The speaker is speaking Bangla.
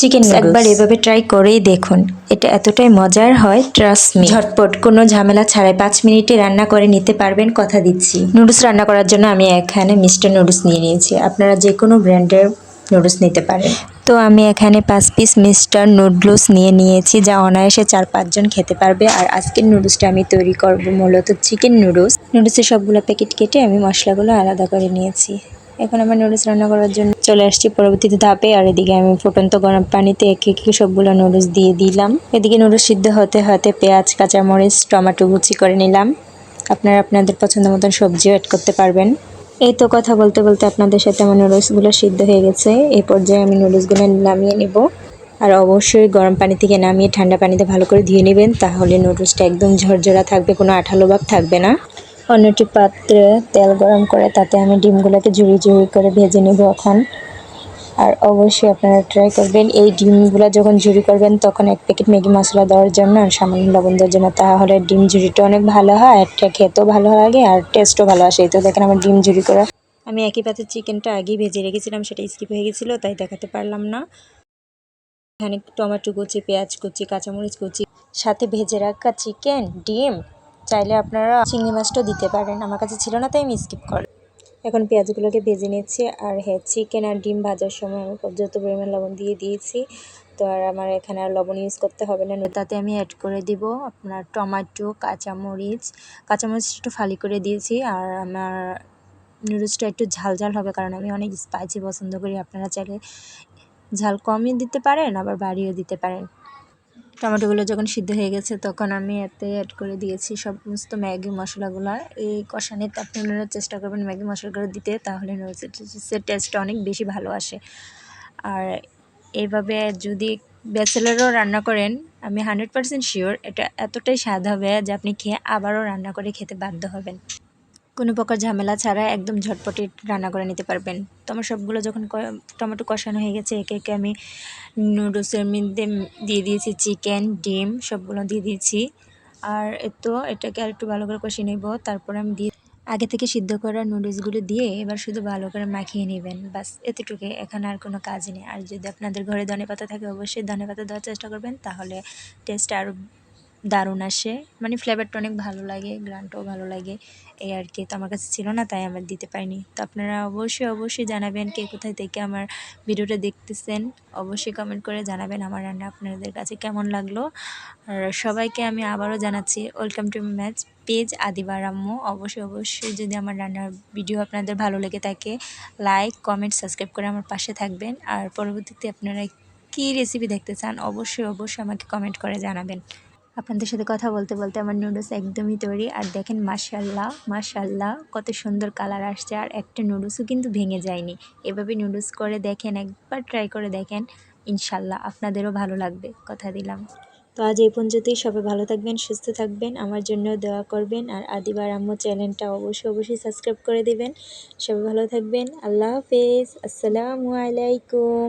চিকেন একবার এভাবে ট্রাই করেই দেখুন। এটা এতটাই মজার হয় ট্রাস্ট মি ঝটপট কোনো ঝামেলা ছাড়াই পাঁচ মিনিটে রান্না করে নিতে পারবেন কথা দিচ্ছি। নুডলস রান্না করার জন্য আমি এখানে মিস্টার নুডলস নিয়ে নিয়েছি। আপনারা যে কোনো ব্র্যান্ডের নুডলস নিতে পারেন। তো আমি এখানে পাঁচ পিস মিস্টার নুডলস নিয়ে নিয়েছি যা অনায়াসে চার পাঁচজন খেতে পারবে। আর আজকের নুডলসটা আমি তৈরি করব মূলত চিকেন নুডলস নুডলসের সবগুলো প্যাকেট কেটে আমি মশলাগুলো আলাদা করে নিয়েছি। এখন আমার নুডলস রান্না করার জন্য চলে আসছি পরবর্তীতে ধাপে, আর এদিকে আমি ফুটন্ত গরম পানিতে একে একে সবগুলো নুডলস দিয়ে দিলাম। এদিকে নুডলস সিদ্ধ হতে হতে পেঁয়াজ, কাঁচামরিচ, টমেটো কুচি করে নিলাম। আপনারা আপনাদের পছন্দ মতন সবজিও অ্যাড করতে পারবেন। এই তো কথা বলতে বলতে আপনাদের সাথে আমার নুডলসগুলো সিদ্ধ হয়ে গেছে। এই পর্যায়ে আমি নুডলসগুলো নামিয়ে নেব। আর অবশ্যই গরম পানি থেকে নামিয়ে ঠান্ডা পানিতে ভালো করে ধুয়ে নেবেন, তাহলে নুডলসটা একদম ঝরঝরা থাকবে, কোনো আঠালো ভাব থাকবে না। অন্যটি পাত্রে তেল গরম করে তাতে আমি ডিমগুলোকে ঝুড়ি ঝুড়ি করে ভেজে নেব এখন। আর অবশ্যই আপনারা ট্রাই করবেন। এই ডিমগুলো যখন ঝুড়ি করবেন তখন এক প্যাকেট ম্যাগি মশলা দেওয়ার জন্য আর সামান্য লবণ দেওয়ার জন্য। তাহলে ডিম ঝুড়িটা অনেক ভালো হয় এটা খেতেও ভালো লাগে আর টেস্টও ভালো আসে। তো দেখেন আমার ডিম ঝুড়ি করা। আমি একই পাতে চিকেনটা আগেই ভেজে রেখেছিলাম, সেটা স্কিপ হয়ে গেছিল, তাই দেখাতে পারলাম না। এখানে টমেটো কুচি, পেঁয়াজ কুচি, কাঁচামরিচ কুচি, সাথে ভেজে রাখা চিকেন ডিম চাইলে আপনারা চিংড়ি মাছটাও দিতে পারেন। আমার কাছে ছিল না, তাই আমি স্কিপ করি এখন পেঁয়াজগুলোকে ভেজে নিচ্ছি আর হ্যাঁ চিকেন আর ডিম ভাজার সময় আমি পর্যাপ্ত পরিমাণ লবণ দিয়ে দিয়েছি। তো আর আমার এখানে আর লবণ ইউজ করতে হবে না। তাতে আমি অ্যাড করে দিব আপনার টমেটো, কাঁচামরিচ। কাঁচামরিচ একটু ফালি করে দিয়েছি আর আমার নুডলসটা একটু ঝাল ঝাল হবে কারণ আমি অনেক স্পাইসি পছন্দ করি। আপনারা চাইলে ঝাল কমই দিতে পারেন, আবার বাড়িয়েও দিতে পারেন। টমেটোগুলো যখন সিদ্ধ হয়ে গেছে, তখন আমি এতে অ্যাড করে দিয়েছি সমস্ত ম্যাগি মশলাগুলো। এই কষানিতে আপনারা চেষ্টা করবেন ম্যাগি মশলাগুলো দিতে, তাহলে নুডলসের টেস্টটা অনেক বেশি ভালো আসে। আর এইভাবে যদি ব্যাচেলারও রান্না করেন, আমি হান্ড্রেড পারসেন্ট শিওর এটা এতটাই স্বাদ হবে যে আপনি খেয়ে আবারও রান্না করে খেতে বাধ্য হবেন। কোনো প্রকার ঝামেলা ছাড়া একদম ঝটপটে রান্না করে নিতে পারবেন। তো আমার সবগুলো যখন টমেটো কষানো হয়ে গেছে, একে একে আমি নুডলসের মধ্যে দিয়ে দিয়েছি চিকেন, ডিম, সবগুলো দিয়ে দিয়েছি। আর তো এটাকে আর একটু ভালো করে কষিয়ে নেব। তারপর আমি দিয়ে আগে থেকে সিদ্ধ করা নুডলসগুলো দিয়ে এবার শুধু ভালো করে মাখিয়ে নেবেন। বাস এতটুকু এখানে আর কোনো কাজ নেই। আর যদি আপনাদের ঘরে ধনে পাতা থাকে, অবশ্যই ধনে পাতা দেওয়ার চেষ্টা করবেন। তাহলে টেস্ট আরও দারুণ আসে। মানে ফ্লেভারটা অনেক ভালো লাগে গ্রানটাও ভালো লাগে। এই আর কি, তো আমার কাছে ছিল না, তাই আমার দিতে পারিনি। তো আপনারা অবশ্যই অবশ্যই জানাবেন কে কোথায় থেকে আমার ভিডিওটা দেখতেছেন। অবশ্যই কমেন্ট করে জানাবেন আমার রান্না আপনাদের কাছে কেমন লাগল। আর সবাইকে আমি আবারও জানাচ্ছি ওয়েলকাম টু ম্যাচ পেজ আদিবার আম্মু অবশ্যই অবশ্যই যদি আমার রান্নার ভিডিও আপনাদের ভালো লেগে থাকে লাইক কমেন্ট সাবস্ক্রাইব করে আমার পাশে থাকবেন। আর পরবর্তীতে আপনারা কী রেসিপি দেখতে চান, অবশ্যই অবশ্যই আমাকে কমেন্ট করে জানাবেন। আপনাদের সাথে কথা বলতে বলতে আমার নুডলস একদমই তৈরি। আর দেখেন মাশাল্লাহ মাশাল্লাহ কত সুন্দর কালার আসছে। আর একটা নুডলসও কিন্তু ভেঙে যায়নি। এভাবে নুডলস করে দেখেন, একবার ট্রাই করে দেখেন ইনশাল্লাহ আপনাদেরও ভালো লাগবে। কথা দিলাম। তো আজ এই পর্যন্তই। সবাই ভালো থাকবেন, সুস্থ থাকবেন, আমার জন্য দোয়া করবেন। আর আদিবার আম্মু চ্যানেলটা অবশ্যই অবশ্যই সাবস্ক্রাইব করে দেবেন। সবাই ভালো থাকবেন। আল্লাহ হাফেজ। আসসালামু আলাইকুম।